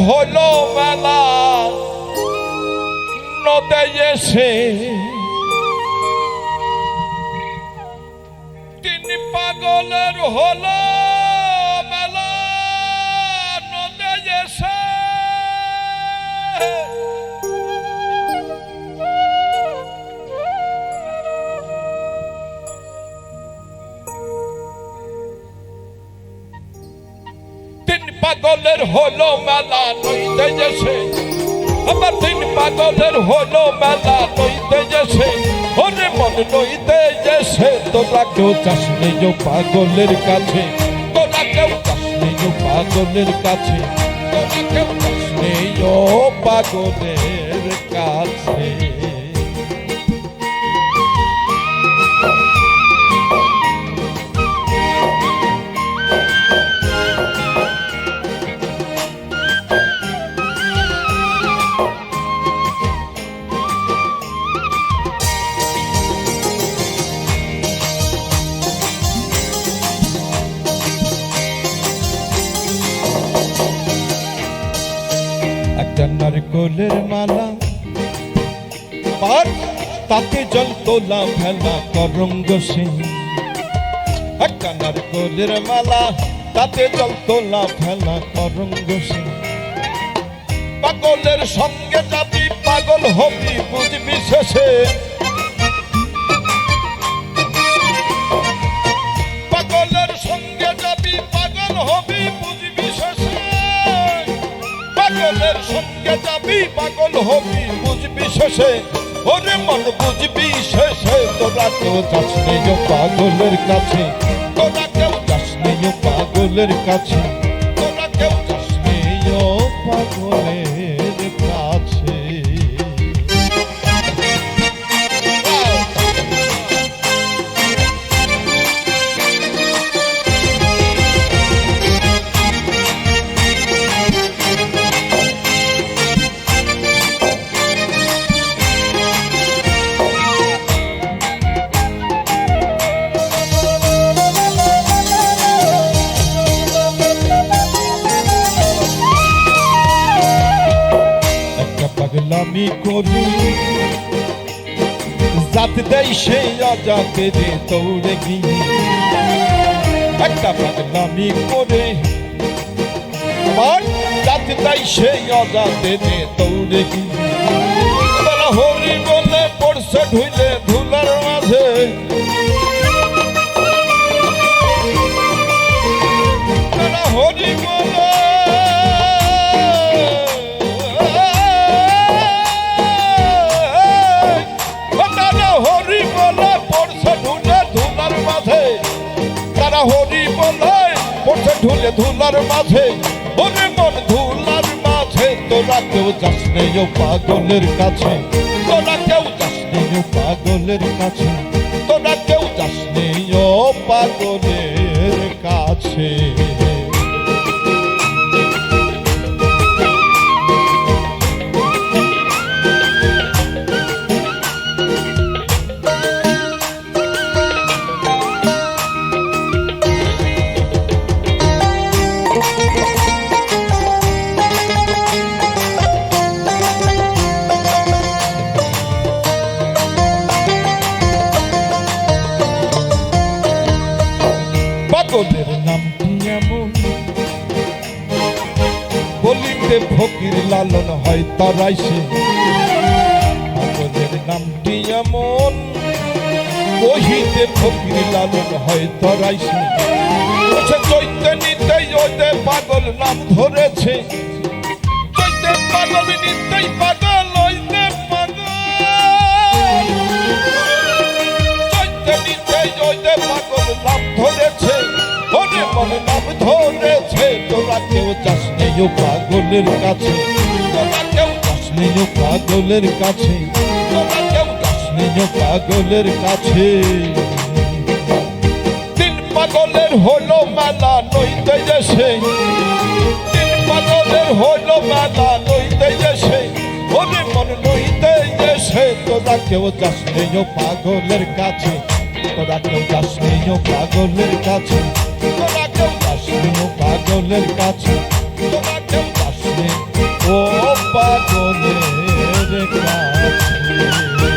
হলো মেলা নদে এসে তিন পাগলের হলো পাগলের হলো মেলা নইতে যেছে আমার তিন পাগলের হলো মেলা নইতে যেছে ওরে মন নইতে যেছে তোরা কেউ চাস নেই পাগলের কাছে। তোরা কেউ চাস নেই পাগলের কাছে। তোরা কেউ চাস নেই পাগলের কাছে। একটা নারকোলের মালা। আর তাতে জল তোলা ফেলা করঙ্গ সিং। একটা নারকোলের মালা, তাতে জল তোলা ফেলা করঙ্গ সিং। পাগলের সঙ্গে যাবি, পাগল হবি বুঝবি শেষে। পাগলের সঙ্গে যাবি, পাগল হবি বুঝবি সঙ্গে যাবি, পাগল হবি, বুঝবি শেষে। ওরে মন বুঝবি শেষে, তোরা কেউ যাস নেই পাগলের কাছে। তোরা কেউ যাস নেই পাগলের কাছে। তোরা কেউ যাস নেই পাগলের পাগলামি করি। জাত দেই সে অজাতে রে দৌড়ে গিয়ে একটা পাগলামি করে। জাত দেই সে অজাতে রে দৌড়ে গিয়ে হরি বলে পড়ছে ঢুইলে ঢুলে ধুলার মাঝে, ওরে মন ধুলার মাঝে, তোরা কেউ যাস নেই পাগলের কাছে, তোরা কেউ যাস নেই পাগলের কাছে, তোরা কেউ যাস নেই পাগলের কাছে। পাগলের নাম এমন? বলিতে ফকির লালন হয় তারাই সে। পাগলের নামটি এমন? কহিতে ফকির লালন হয় তারাই সে। সে চৈতে নিতেই ওতে পাগল নাম ধরেছে। চৈতে পাগল নিতেই পাগল চাস নেই পাগলের কাছে। চাস নেই পাগলের কাছে। চাস নেই পাগলের কাছে। তিন পাগলের হলো মেলা নইতে যেছে তিন পাগলের হলো মেলা নইতে যেছে ওরে মন নইতে যেছে তোরা কেউ যাস নেই পাগলের কাছে। তোরা কেউ যাস নেই পাগলের কাছে। তোরা পাগলের কাছে আসবে ও পাগলের কাছে।